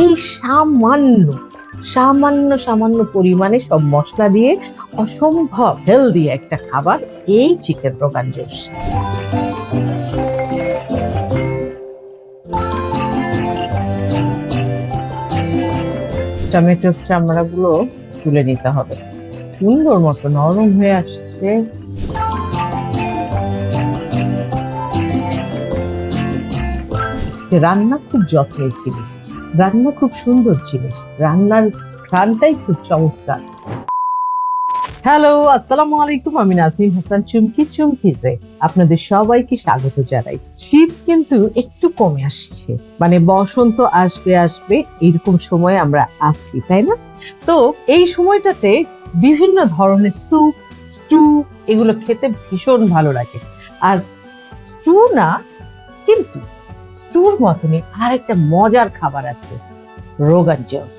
এই সামান্য সামান্য সামান্য পরিমাণে সব মশলা দিয়ে অসম্ভব হেলদি একটা খাবার এই চিকেন রোগান জোস টমেটোর চামড়াগুলো তুলে নিতে হবে। সুন্দর মতো নরম হয়ে আসছে। রান্না খুব যত্নের জিনিস। রান্না খুব সুন্দর জিনিস রান্নার ঘ্রাণটাই খুব চমৎকার। হ্যালো আসসালামু আলাইকুম, আমি নাজমিন হাসান, চুমকি চুমকিতে আপনাদের সবাইকে স্বাগত জানাই। শীত কিন্তু একটু কমে আসছে। মানে বসন্ত আসবে আসবে এরকম সময় আমরা আছি, তাই না? তো এই সময়টাতে বিভিন্ন ধরনের স্যুপ, স্টু এগুলো খেতে ভীষণ ভালো লাগে। আর স্টু না, কিন্তু স্টুর মতনই আর একটা মজার খাবার আছে রোগান জস।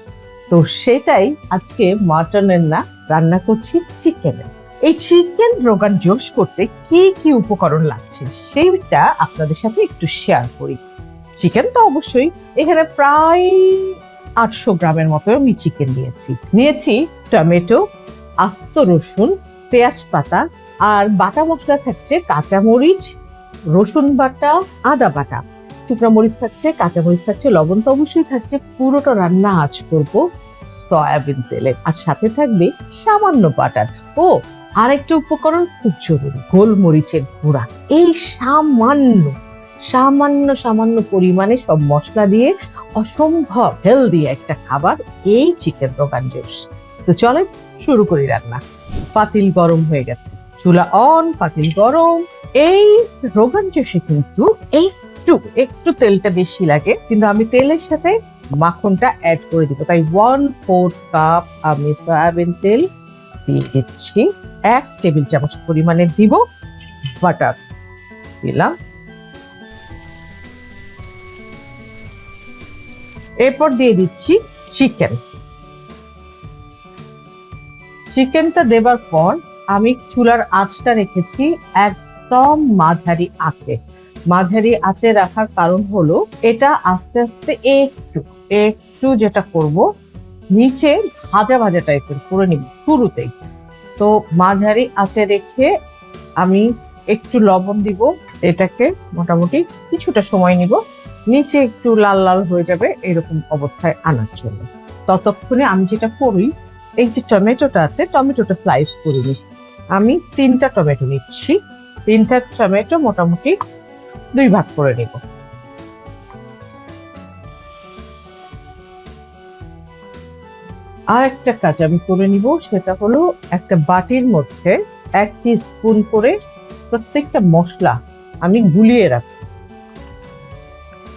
তো সেটাই আজকে মাটনের না রান্না করছি চিকেনের এই চিকেন রোগান জোস করতে কি কি উপকরণ লাগছে সেইটা আপনাদের সাথে একটু শেয়ার করি। চিকেন তো অবশ্যই এখানে প্রায় আটশো গ্রামের মতো আমি চিকেন নিয়েছি। নিয়েছি টমেটো, আস্ত রসুন, পেঁয়াজ পাতা আর বাটা মশলা থাকছে কাঁচামরিচ, রসুন বাটা, আদা বাটা। শুকনো মরিচ থাকছে, কাঁচা মরিচ থাকছে, লবণ তো অবশ্যই থাকছে। পুরোটা রান্না আজ করব সয়াবিন তেলে। আর সাথে থাকবে সামান্য বাটার। ও, আরেকটা উপকরণ খুব জরুরি, গোলমরিচের গুঁড়া। এই সামান্য সামান্য সামান্য পরিমাণে সব মশলা দিয়ে অসম্ভব হেলদি একটা খাবার এই চিকেন রোগান জোস। তো চলে শুরু করি রান্না। পাতিল গরম হয়ে গেছে। চুলা অন পাতিল গরম। এই রোগান জোসে কিন্তু এই একটু একটু তেলটা বেশি লাগে, কিন্তু আমি তেলের সাথে মাখনটা অ্যাড করে দিব। তাই ওয়ান ফোর্থ কাপ আমি সয়াবিন তেল দিয়ে দিচ্ছি। এক টেবিল চামচ পরিমাণে দিব বাটার দিলাম। এরপর দিয়ে দিচ্ছি চিকেন চিকেনটা দেবার পর আমি চুলার আঁচটা রেখেছি, একদম মাঝারি আঁচে। মাঝারি আঁচে রাখার কারণ হলো এটা আস্তে আস্তে একটু একটু যেটা করব, নিচে ভাজা ভাজা টাইপের করে নিব শুরুতেই। তো মাঝারি আঁচে রেখে আমি একটু লবণ দিব, এটাকে মোটামুটি কিছুটা সময় নিব, নিচে একটু লাল লাল হয়ে যাবে এরকম অবস্থায় আনার জন্য। ততক্ষণে আমি যেটা করি, এই যে টমেটোটা আছে, টমেটোটা স্লাইস করে নিই। আমি তিনটা টমেটো নিচ্ছি, তিনটা টমেটো মোটামুটি দুই ভাগ করে নেব। আর একটা কাজ আমি করে নিব সেটা হলো একটা বাটির মধ্যে এক স্পুন করে প্রত্যেকটা মশলা আমি গুলিয়ে রাখি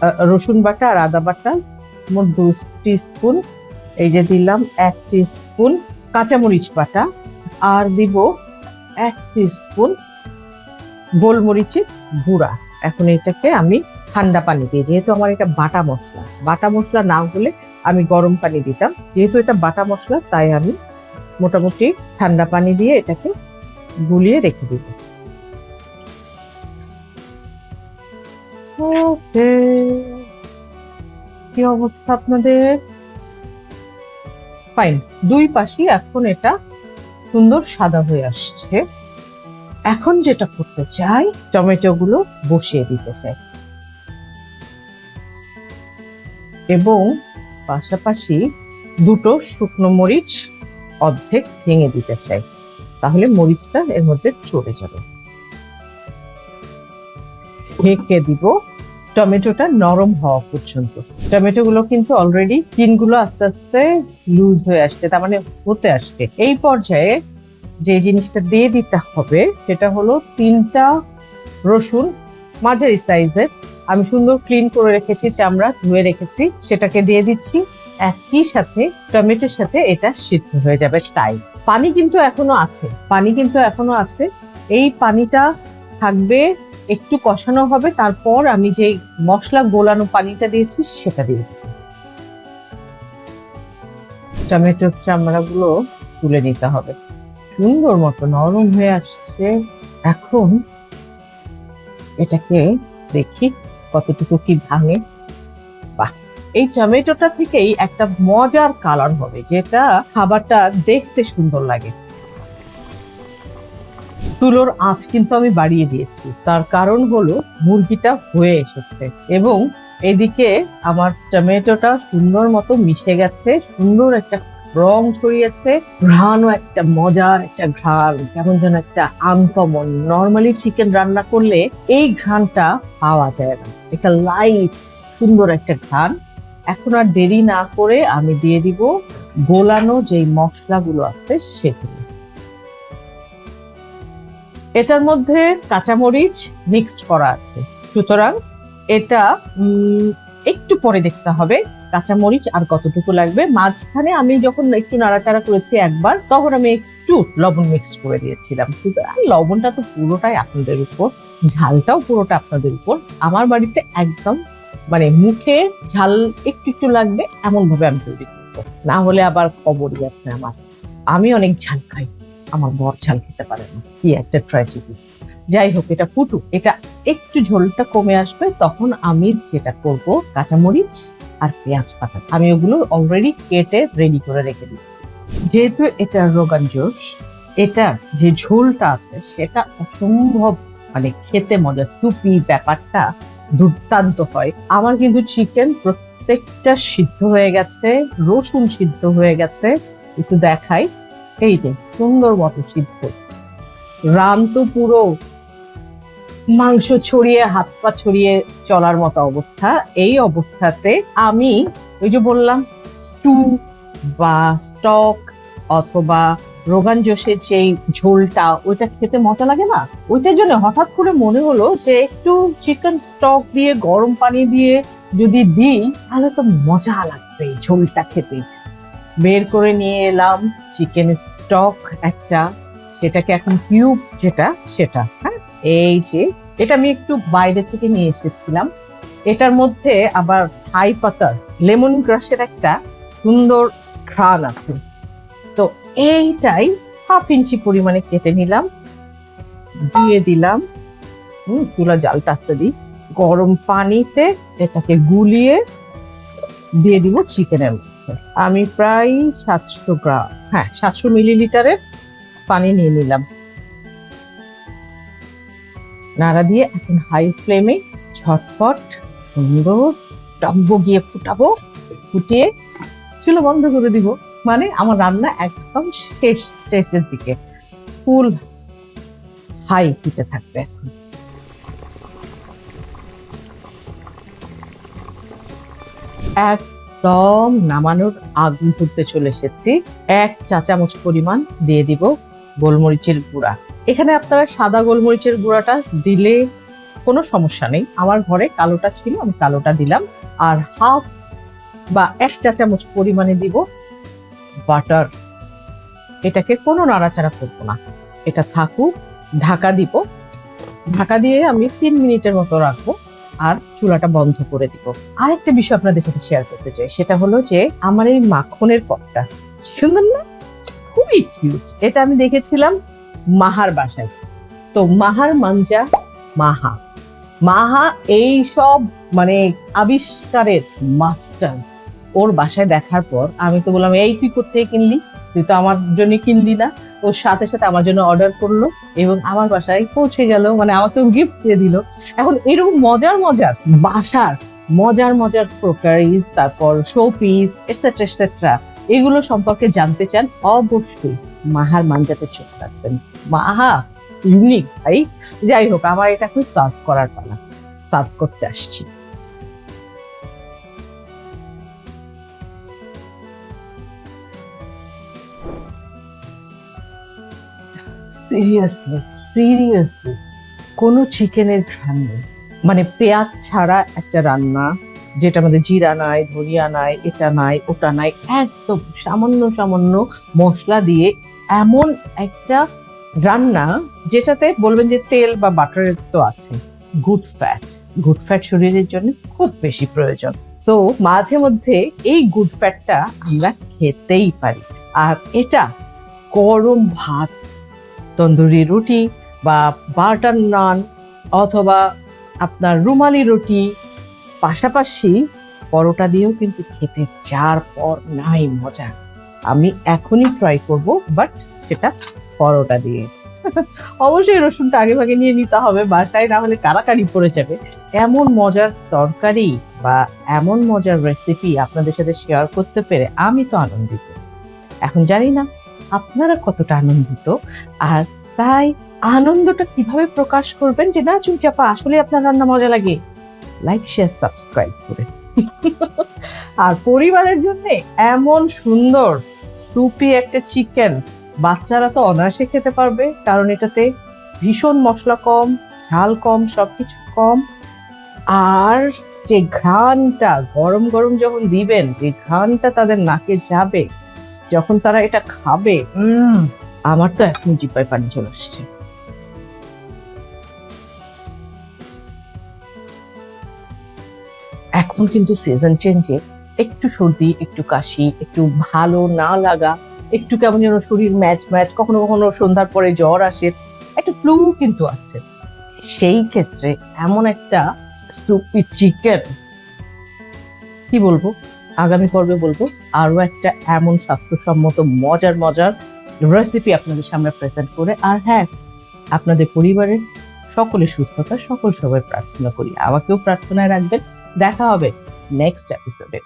আহ, রসুন বাটা আর আদা বাটা মোট দু স্পুন এই যে দিলাম এক স্পুন কাঁচামরিচ বাটা আর দিব এক স্পুন গোলমরিচের গুঁড়া। এখন এটাকে আমি ঠান্ডা পানি দিই, যেহেতু আমার এটা বাটা মশলা। বাটা মশলা না হলে আমি গরম পানি দিতাম। যেহেতু এটা বাটা মশলা, তাই আমি মোটামুটি ঠান্ডা পানি দিয়ে এটাকে গুলিয়ে রেখে দিব ওকে। কি অবস্থা আপনাদের? ফাইন দুই পাশই এখন এটা সুন্দর সাদা হয়ে আসছে। এখন যেটা করতে চাই টমেটো গুলো বসিয়ে দিতে চাই। এবং পাশাপাশি দুটো শুকনো মরিচ অর্ধেক ভেঙে দিতে চাই। তাহলে মরিচটা এর মধ্যে চলে যাবে। ঢেকে দিব। টমেটোটা নরম হওয়া পর্যন্ত। টমেটো গুলো কিন্তু অলরেডি গুলো আস্তে আস্তে লুজ হয়ে আসছে, তার মানে হতে আসছে। এই পর্যায়ে যে জিনিসটা দিয়ে দিতে হবে, সেটা হলো তিনটা রসুন মাঝারি সাইজের আমি সুন্দর ক্লিন করে রেখেছি, চামড়া ধুয়ে রেখেছি, সেটাকে দিয়ে দিচ্ছি। একই সাথে টমেটোর সাথে এটা সিদ্ধ হয়ে যাবে তাই পানি কিন্তু এখনও আছে, পানি কিন্তু এখনও আছে। এই পানিটা থাকবে, একটু কষানো হবে, তারপর আমি যে মশলা গোলানো পানিটা দিয়েছি, সেটা দিয়ে টমেটোর চামড়াগুলো তুলে নিতে হবে। সুন্দর মতো নরম হয়ে আসছে। এখন এটাকে দেখি কতটুকু কি ভাঙে। এই টমেটোটা থেকেই একটা মজার কালার হবে, যেটা খাবারটা দেখতে সুন্দর লাগে। তুলোর আঁচ কিন্তু আমি বাড়িয়ে দিয়েছি। তার কারণ হলো মুরগিটা হয়ে এসেছে এবং এদিকে আমার টমেটোটা সুন্দর মতো মিশে গেছে, সুন্দর একটা রং ছড়িয়েছে ঘ্রাণও একটা মজার একটা ঘ্রাণ, কেমন যেন একটা আনকমন নর্মালি চিকেন রান্না করলে এই ঘ্রাণটা পাওয়া যায় না। এটা লাইট সুন্দর একটা ঘ্রাণ। এখন আর দেরি না করে আমি দিয়ে দিব গোলানো যেই মশলাগুলো আছে সেগুলো। এটার মধ্যে কাঁচামরিচ মিক্সড করা আছে। সুতরাং এটা একটু পরে দেখতে হবে। কাঁচামরিচ আর কতটুকু লাগবে? মাঝখানে আমি যখন একটু নাড়াচাড়া করেছি একবার, তখন আমি একটু লবণ মিক্স করে দিয়েছিলাম। সুতরাং লবণটা তো পুরোটাই আপনাদের উপর, ঝালটাও পুরোটা আপনাদের উপর। আমার বাড়িতে একদম মানে মুখে ঝাল একটু একটু লাগবে এমন ভাবে আমি তৈরি করব। না হলে আবার খবরই আছে আমার। আমি অনেক ঝাল খাই। আমার বর ঝাল খেতে পারে না। কি একটা ট্র্যাজেডি যাই হোক, এটা ফুটুক। এটা একটু ঝোলটা কমে আসবে, তখন আমি যেটা করব, কাঁচামরিচ আর পেঁয়াজ পাতা। আমি ওগুলো অলরেডি কেটে রেডি করে রেখে দিচ্ছি। যেহেতু এটা রোগান জোশ এটা যে ঝোলটা আছে, সেটা অসম্ভব মানে খেতে মজা সুপি ব্যাপারটা দুর্দান্ত হয়। আমার কিন্তু চিকেন প্রত্যেকটা সিদ্ধ হয়ে গেছে, রসুন সিদ্ধ হয়ে গেছে। একটু দেখাই। এই যে, সুন্দর মতো সিদ্ধ। রান তো পুরো মাংস ছড়িয়ে, হাত পা ছড়িয়ে চলার মতো অবস্থা। এই অবস্থাতে আমি ওই যে বললাম স্টু বা স্টক অথবা রোগান জোশের যেই ঝোলটা, ওইটা খেতে মজা লাগে না? ওইটার জন্য হঠাৎ করে মনে হলো যে একটু চিকেন স্টক দিয়ে, গরম পানি দিয়ে যদি দিই, তাহলে তো মজা লাগবে ঝোলটা খেতে। বের করে নিয়ে এলাম চিকেন স্টক একটা, সেটাকে এখন কিউব যেটা সেটা হ্যাঁ? এই যে, এটা আমি একটু বাইরে থেকে নিয়ে এসেছিলাম। এটার মধ্যে আবার থাই পাতার লেমন গ্রাসের একটা সুন্দর ঘ্রাণ আছে। তো এইটাই হাফ ইঞ্চি পরিমাণে কেটে নিলাম, দিয়ে দিলাম, হুম চুলা জালটা আস্তে দিই। গরম পানিতে এটাকে গুলিয়ে দিয়ে দিব চিকেনের মধ্যে। আমি প্রায় সাতশো গ্রাম হ্যাঁ সাতশো মিলিলিটারের পানি নিয়ে নিলাম। নাড়া দিয়ে এখন হাই ফ্লেমে ঝটপট সুন্দর টম্ব গিয়ে ফুটাবো, ফুটিয়ে চুলো বন্ধ করে দিব। মানে আমার রান্না একদম শেষ শেষের দিকে। ফুল হাই হিটে থাকবে এখন। একদম নামানোর আগ মুহূর্তে চলে এসেছি। এক চা চামচ পরিমাণ দিয়ে দিব। গোলমরিচের গুঁড়া। এখানে আপনারা সাদা গোলমরিচের গুঁড়াটা দিলে কোনো সমস্যা নেই। আমার ঘরে কালোটা ছিল, আমি কালোটা দিলাম। আর হাফ বা এক চা চামচ পরিমাণে দিব বাটার। এটাকে কোনো নাড়াচাড়া করব না। এটা থাকুক, ঢাকা দিব। ঢাকা দিয়ে আমি তিন মিনিটের মতো রাখব আর চুলাটা বন্ধ করে দিব। আরেকটা বিষয় আপনাদের সাথে শেয়ার করতে চাই, সেটা হলো যে আমার এই মাখনের পথটা সুন্দর না? খুবই কিউট এটা আমি দেখেছিলাম মাহার বাসায়। তো মাহার মাঞ্জা মাহা। মাহা এই সব মানে আবিষ্কারের মাস্টার ওর বাসায় দেখার পর আমি তো বললাম, এই তুই কোথায় কিনলি? তুই তো আমার জন্য কিনলি না। ওর সাথে সাথে আমার জন্য অর্ডার করল এবং আমার বাসায় পৌঁছে গেল। মানে আমাকে গিফট দিয়ে দিল। এখন এরকম মজার মজার বাসার মজার মজার ক্রোকারিজ তারপর শো পিস এটসেট্রা এটসেট্রা এগুলো সম্পর্কে জানতে চান, অবশ্যই মাহার মানজাতে চোখ রাখবেন। মাহা ইউনিক ভাই। যাই হোক, আমার এটা এখন সার্ভ করার পালা। সার্ভ করতে আসছি। সিরিয়াসলি সিরিয়াসলি কোনো চিকেনের ঘ্রাণ নেই। মানে পেঁয়াজ ছাড়া একটা রান্না যেটা আমাদের জিরা নাই, ধনিয়া নাই, এটা নাই, ওটা নাই, একদম সামান্য সামান্য মশলা দিয়ে এমন একটা রান্না যেটাতে বলবেন যে তেল বা বাটারের তো আছে। গুড ফ্যাট গুড ফ্যাট শরীরের জন্য খুব বেশি প্রয়োজন। তো মাঝে মধ্যে এই গুড ফ্যাটটা আমরা খেতেই পারি। আর এটা গরম ভাত, তন্দুরি রুটি বা বাটার নান অথবা আপনার রুমালি রুটি পাশাপাশি পরোটা দিয়েও কিন্তু খেতে যার পর নাই মজা। আমি এখনই ট্রাই করব বাট সেটা পরোটা দিয়ে। অবশ্যই রসুনটা আগে ভাগে নিয়ে নিতে হবে, বাসায় না হলে কারাকারি পড়ে যাবে। এমন মজার তরকারি বা এমন মজার রেসিপি আপনাদের সাথে শেয়ার করতে পেরে আমি তো আনন্দিত। এখন জানি না আপনারা কতটা আনন্দিত, আর তাই আনন্দটা কীভাবে প্রকাশ করবেন যে, না, চুমকি আপা আসলে আপনার রান্না মজা লাগে। লাইক শেয়ার সাবস্ক্রাইব করে। আর পরিবারের জন্য এমন সুন্দর সুপি একটা চিকেন বাচ্চারা তো অনায়াসে খেতে পারবে কারণ এটাতে ভীষণ মশলা কম ঝাল কম সবকিছু কম। আর যে ঘ্রাণটা গরম গরম যখন দিবেন যে ঘ্রাণটা তাদের নাকে যাবে যখন তারা এটা খাবে আমার তো এখন জিপায় পানি চলে আসছে। এখন কিন্তু সিজন চেঞ্জে একটু সর্দি, একটু কাশি, একটু ভালো না লাগা, একটু কেমন যেন শরীর ম্যাচ ম্যাচ, কখনো কখনো সন্ধ্যার পরে জ্বর আসে, একটা ফ্লু কিন্তু আছে। সেই ক্ষেত্রে এমন একটা সুপি চিকেন কি বলব? আগামী পর্বে বলব আরও একটা এমন স্বাস্থ্যসম্মত, মজার মজার রেসিপি আপনাদের সামনে প্রেজেন্ট করে, আর হ্যাঁ আপনাদের পরিবারের সকলের সুস্থতা, সকল সবাই প্রার্থনা করি। আমাকেও প্রার্থনায় রাখবেন। দেখা হবে নেক্সট এপিসোডে